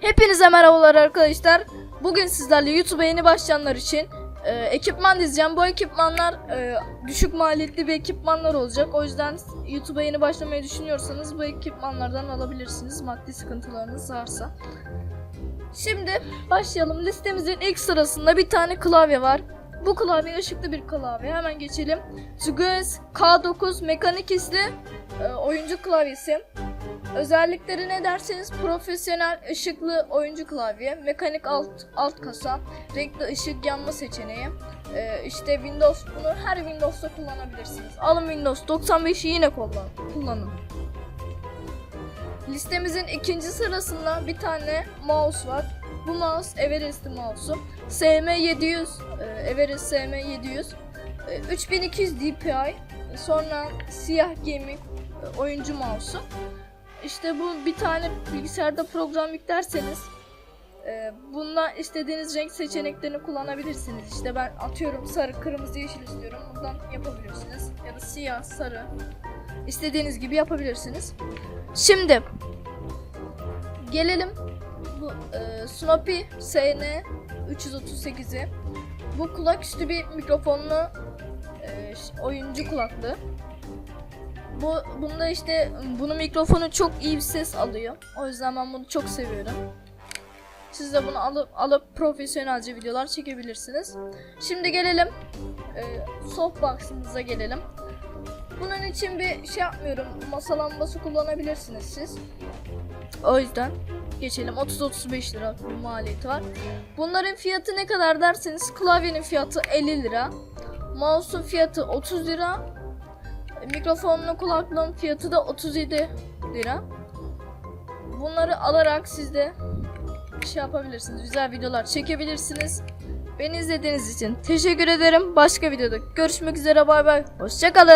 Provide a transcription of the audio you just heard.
Hepinize merhabalar arkadaşlar. Bugün sizlerle YouTube'a yeni başlayanlar için e, ekipman dizeceğim. Bu ekipmanlar e, düşük maliyetli bir ekipmanlar olacak. O yüzden YouTube'a yeni başlamayı düşünüyorsanız bu ekipmanlardan alabilirsiniz. Maddi sıkıntılarınız varsa. Şimdi başlayalım. Listemizin ilk sırasında bir tane klavye var. Bu klavye ışıklı bir klavye. Hemen geçelim. Zugez K9 mekanik isli e, oyuncu klavyesi. Özellikleri ne derseniz profesyonel ışıklı oyuncu klavye, mekanik alt alt kasa, renkli ışık yanma seçeneği. Ee, işte Windows bunu her Windows'ta kullanabilirsiniz. Alın Windows 95'i yine kullan kullanın. Listemizin ikinci sırasında bir tane mouse var. Bu mouse Everest mouse'u. SM700 e, Everest SM700 e, 3200 DPI sonra siyah gaming e, oyuncu mouse'u. İşte bu bir tane bilgisayarda program yüklerseniz e, bundan istediğiniz renk seçeneklerini kullanabilirsiniz. İşte ben atıyorum sarı, kırmızı, yeşil istiyorum. Buradan yapabilirsiniz. Ya da siyah, sarı. İstediğiniz gibi yapabilirsiniz. Şimdi gelelim bu e, Snoopy SN 338'i. Bu kulak üstü bir mikrofonlu e, oyuncu kulaklığı. Bu bunda işte bunun mikrofonu çok iyi bir ses alıyor. O yüzden ben bunu çok seviyorum. Siz de bunu alıp alıp profesyonelce videolar çekebilirsiniz. Şimdi gelelim e, softbox'ımıza gelelim. Bunun için bir şey yapmıyorum. Masa lambası kullanabilirsiniz siz. O yüzden geçelim. 30-35 lira bir maliyeti var. Bunların fiyatı ne kadar derseniz klavyenin fiyatı 50 lira. Mouse'un fiyatı 30 lira. Mikrofonlu kulaklığın fiyatı da 37 lira. Bunları alarak siz de şey yapabilirsiniz. Güzel videolar çekebilirsiniz. Beni izlediğiniz için teşekkür ederim. Başka videoda görüşmek üzere. Bay bay. Hoşçakalın.